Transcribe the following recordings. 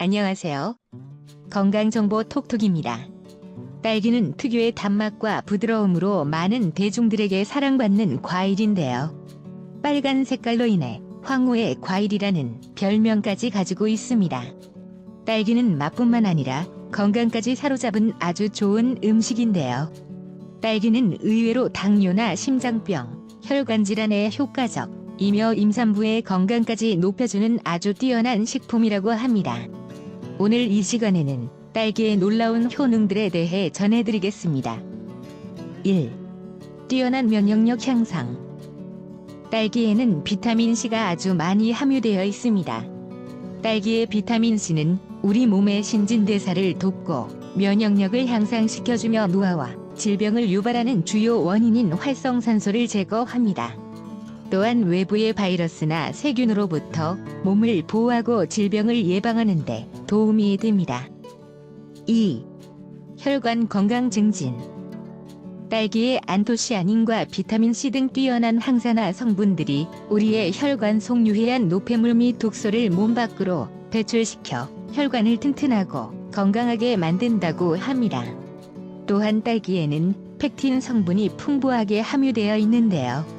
안녕하세요. 건강정보 톡톡입니다. 딸기는 특유의 단맛과 부드러움으로 많은 대중들에게 사랑받는 과일인데요. 빨간 색깔로 인해 황후의 과일이라는 별명까지 가지고 있습니다. 딸기는 맛뿐만 아니라 건강까지 사로잡은 아주 좋은 음식인데요. 딸기는 의외로 당뇨나 심장병, 혈관 질환에 효과적, 이며 임산부의 건강까지 높여주는 아주 뛰어난 식품이라고 합니다. 오늘 이 시간에는 딸기의 놀라운 효능들에 대해 전해드리겠습니다. 1. 뛰어난 면역력 향상. 딸기에는 비타민C가 아주 많이 함유되어 있습니다. 딸기의 비타민C는 우리 몸의 신진대사를 돕고 면역력을 향상시켜주며 노화와 질병을 유발하는 주요 원인인 활성산소를 제거합니다. 또한 외부의 바이러스나 세균으로부터 몸을 보호하고 질병을 예방하는 데 도움이 됩니다. 2. 혈관 건강 증진 딸기의 안토시아닌과 비타민C 등 뛰어난 항산화 성분들이 우리의 혈관 속 유해한 노폐물 및 독소를 몸 밖으로 배출시켜 혈관을 튼튼하고 건강하게 만든다고 합니다. 또한 딸기에는 펙틴 성분이 풍부하게 함유되어 있는데요.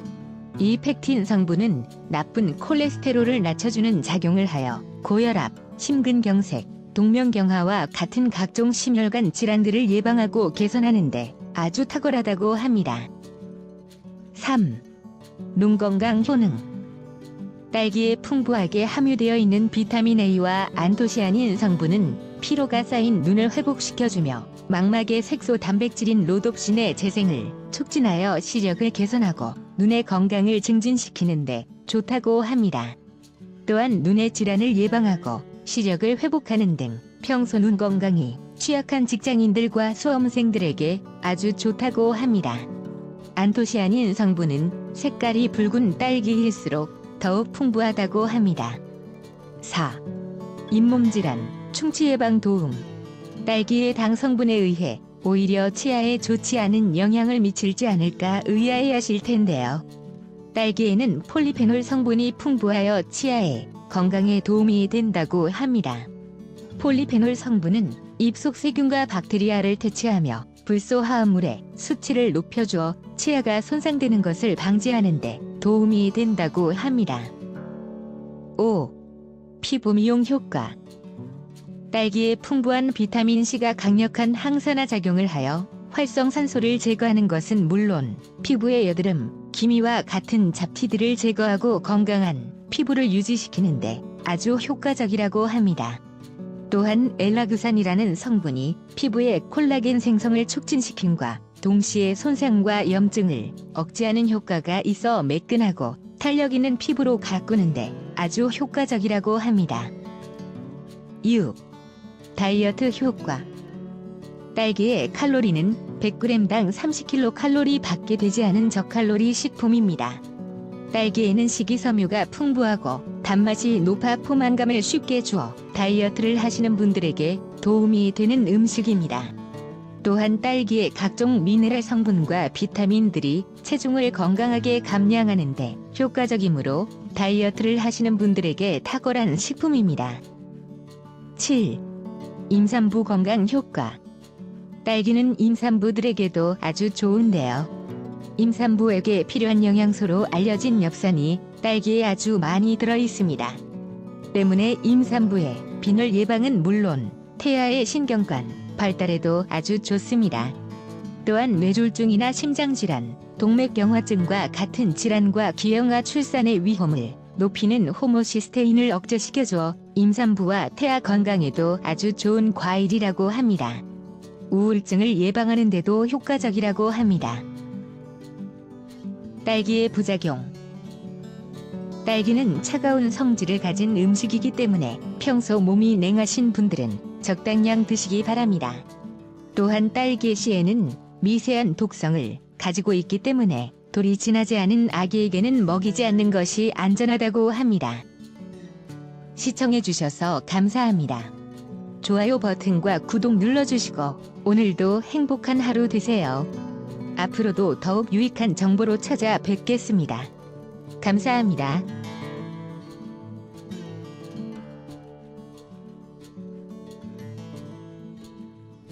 이 펙틴 성분은 나쁜 콜레스테롤을 낮춰주는 작용을 하여 고혈압, 심근경색, 동명경화와 같은 각종 심혈관 질환들을 예방하고 개선하는데 아주 탁월하다고 합니다. 3. 눈 건강 효능 딸기에 풍부하게 함유되어 있는 비타민 A와 안토시아닌 성분은 피로가 쌓인 눈을 회복시켜주며 망막의 색소 단백질인 로놉신의 재생을 촉진하여 시력을 개선하고 눈의 건강을 증진시키는데 좋다고 합니다. 또한 눈의 질환을 예방하고 시력을 회복하는 등 평소 눈 건강이 취약한 직장인들과 수험생들에게 아주 좋다고 합니다. 안토시아닌 성분은 색깔이 붉은 딸기일수록 더욱 풍부하다고 합니다. 4. 잇몸 질환, 충치 예방 도움. 딸기의 당 성분에 의해 오히려 치아에 좋지 않은 영향을 미칠지 않을까 의아해하실 텐데요. 딸기에는 폴리페놀 성분이 풍부하여 치아에 건강에 도움이 된다고 합니다. 폴리페놀 성분은 입속 세균과 박테리아를 퇴치하며 불소 화합물의 수치를 높여주어 치아가 손상되는 것을 방지하는 데 도움이 된다고 합니다. 5. 피부 미용 효과 딸기의 풍부한 비타민C가 강력한 항산화 작용을 하여 활성산소를 제거하는 것은 물론 피부의 여드름, 기미와 같은 잡티들을 제거하고 건강한 피부를 유지시키는데 아주 효과적이라고 합니다. 또한 엘라그산이라는 성분이 피부의 콜라겐 생성을 촉진시킴과 동시에 손상과 염증을 억제하는 효과가 있어 매끈하고 탄력 있는 피부로 가꾸는데 아주 효과적이라고 합니다. 6. 다이어트 효과 딸기의 칼로리는 100g당 30kcal 밖에 되지 않은 저칼로리 식품입니다. 딸기에는 식이섬유가 풍부하고 단맛이 높아 포만감을 쉽게 주어 다이어트를 하시는 분들에게 도움이 되는 음식입니다. 또한 딸기의 각종 미네랄 성분과 비타민들이 체중을 건강하게 감량하는 데 효과적이므로 다이어트를 하시는 분들에게 탁월한 식품입니다. 7. 임산부 건강 효과 딸기는 임산부들에게도 아주 좋은데요. 임산부에게 필요한 영양소로 알려진 엽산이 딸기에 아주 많이 들어 있습니다. 때문에 임산부의 빈혈 예방은 물론 태아의 신경관 발달에도 아주 좋습니다. 또한 뇌졸중이나 심장질환, 동맥경화증과 같은 질환과 기형아 출산의 위험을 높이는 호모시스테인을 억제시켜줘 임산부와 태아 건강에도 아주 좋은 과일이라고 합니다. 우울증을 예방하는 데도 효과적이라고 합니다. 딸기의 부작용 딸기는 차가운 성질을 가진 음식이기 때문에 평소 몸이 냉하신 분들은 적당량 드시기 바랍니다. 또한 딸기 씨에는 미세한 독성을 가지고 있기 때문에 돌이 지나지 않은 아기에게는 먹이지 않는 것이 안전하다고 합니다. 시청해주셔서 감사합니다. 좋아요 버튼과 구독 눌러주시고 오늘도 행복한 하루 되세요. 앞으로도 더욱 유익한 정보로 찾아뵙겠습니다. 감사합니다.